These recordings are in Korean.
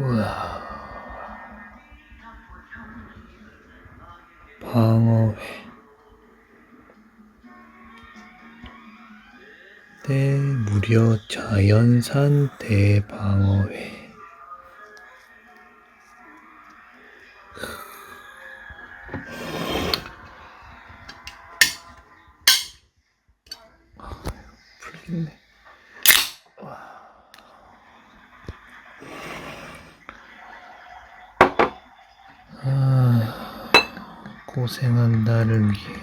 우와. 방어회. 대 무려 자연산 대방어회. 고생한 나를 위해.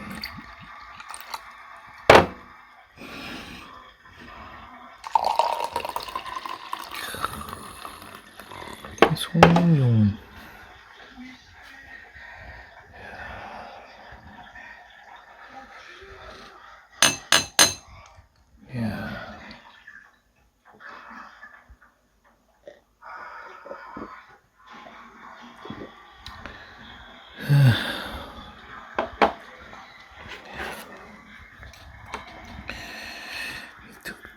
송룡. 이야.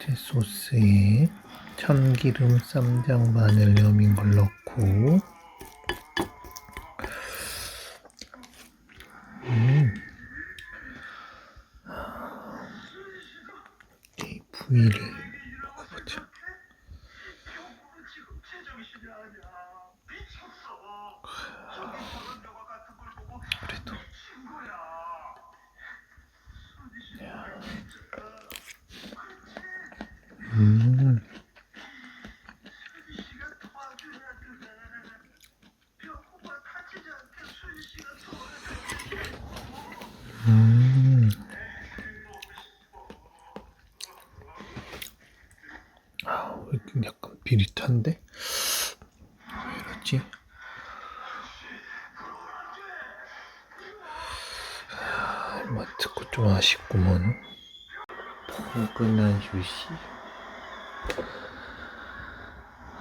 특제 소스에 참기름, 쌈장, 마늘, 여민 걸 넣고 음. 이 부위를 먹어보자. 그래도 음. 음. 아, 약간 비릿한데? 왜 이러지? 아, 뭐 듣고 좀 아쉽구먼. 포근한 휴식.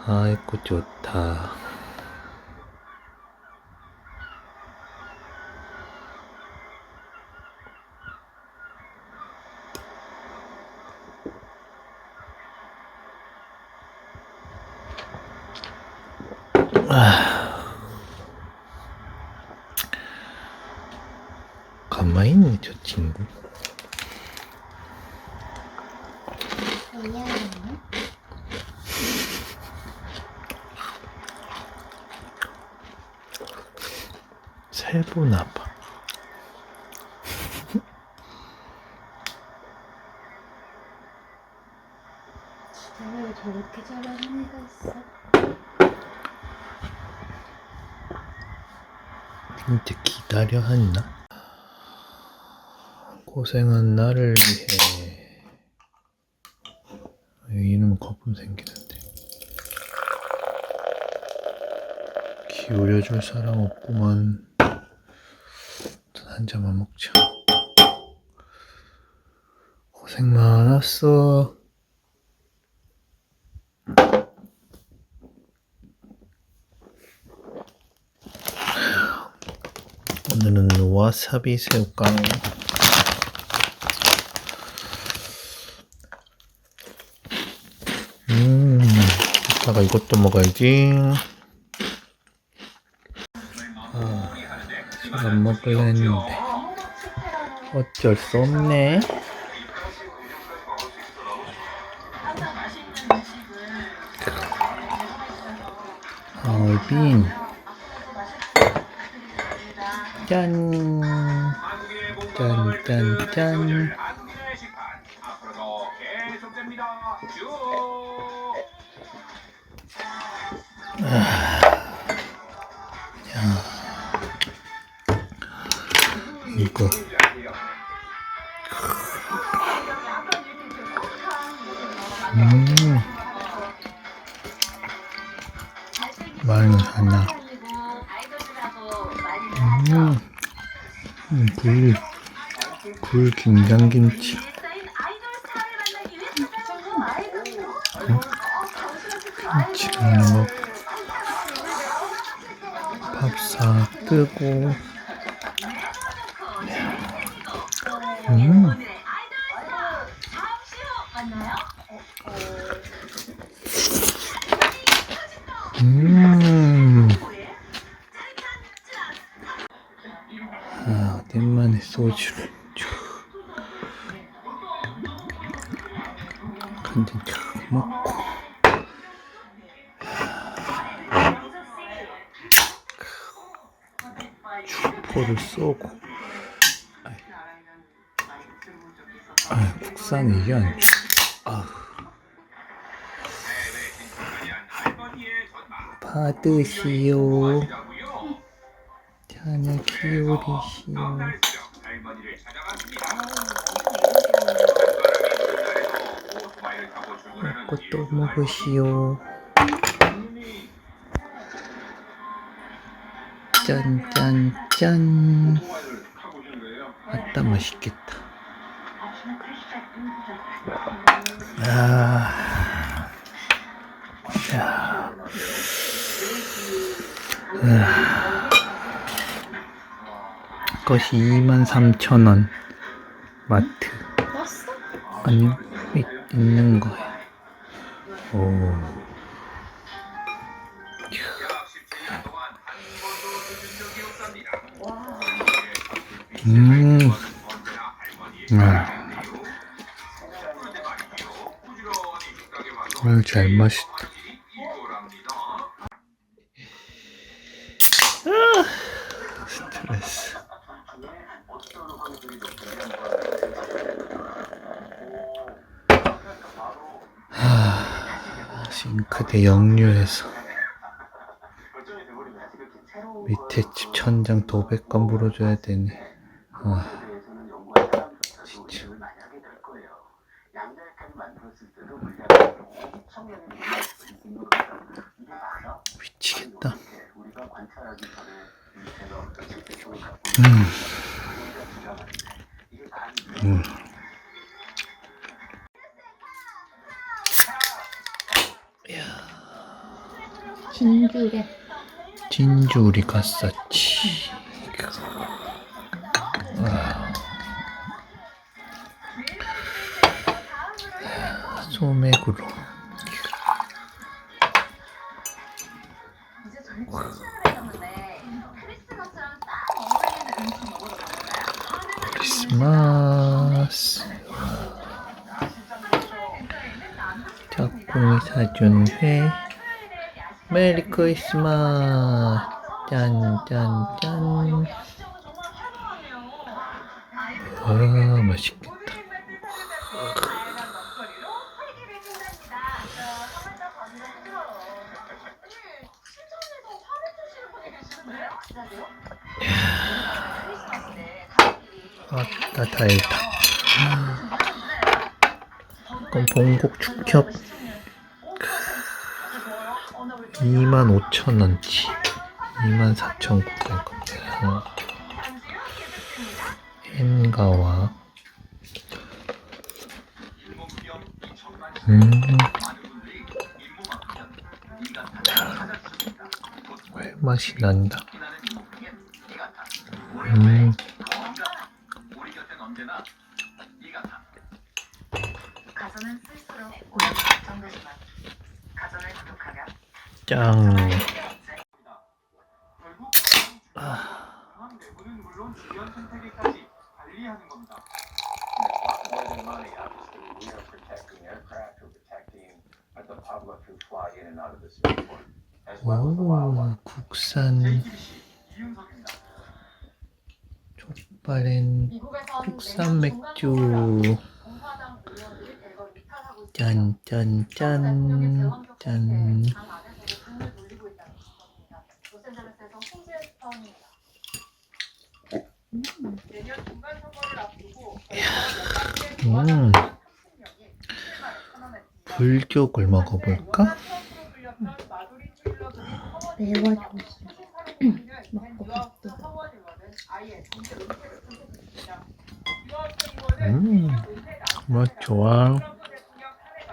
아이고 좋다. 가만히 있네 저 친구. 미안해. 세보나 봐. 기다려 저렇게 잘하는 애가 있어. 진짜 기다려 했나? 고생한 나를 위해 왜 이름 거품 생기는데 기울여줄 사람 없구만 한 잔만 먹자. 고생 많았어. 오늘은 와사비 새우깡. 음 이따가 이것도 먹어야지 아, 술안 먹을라 했는데 어쩔 수 없네 얼빈 짠. 짠, 짠, 짠. 앞 하나. 음. 음, 굴, 굴 김장김치. 김치를 넣고 밥사 뜨고 음. 음. 소주를 쭉 한잔 쭉 먹고 축포를 쏘고 아, 국산 이게 안 주. 아. 받으시오. 자녀 키우리시오. 넉달스럽 할머니를 찾아갔습니다. 오토바이를 타고 일주 먹으시오. 할머니. 짠, 짠, 짠. 오토바이를 타고 오시는 거예요? 아따, 맛있겠다. 아, 자. 으아. 이것이 23,000원. 마트. 아니요, 있, 있는 거예요. 오. 약 17년 동안 한 번도 늦은 적이 없습니다. 와. 음. 아. 오늘 잘 이거랍니다. 스트레스. 하, 싱크대 역류해서 밑에 집 천장 도배감 물어줘야 되네. 아. 미치겠다. 음. 음. 진주래. 진주 우리 갔었지. 아. 소맥으로. 크리스마스. 짝꿍이 사준 회. 메리 크리스마스. 짠, 짠, 짠. 와, 맛있겠다. 아따, 달다. 그럼 봉곡 축협 25,000원치. 24,900원. 헨가와. 음. 회 맛이 난다. 음. Wildlife. 오, 국산. 족발엔 국산 맥주. 짠, 짠, 짠, 짠. 로스앤젤레스에서 홍제스타운입니다. 내년 중간 선거를 앞두고 음, 불족을 먹어볼까? 매워졌어. 음, 맛 좋아.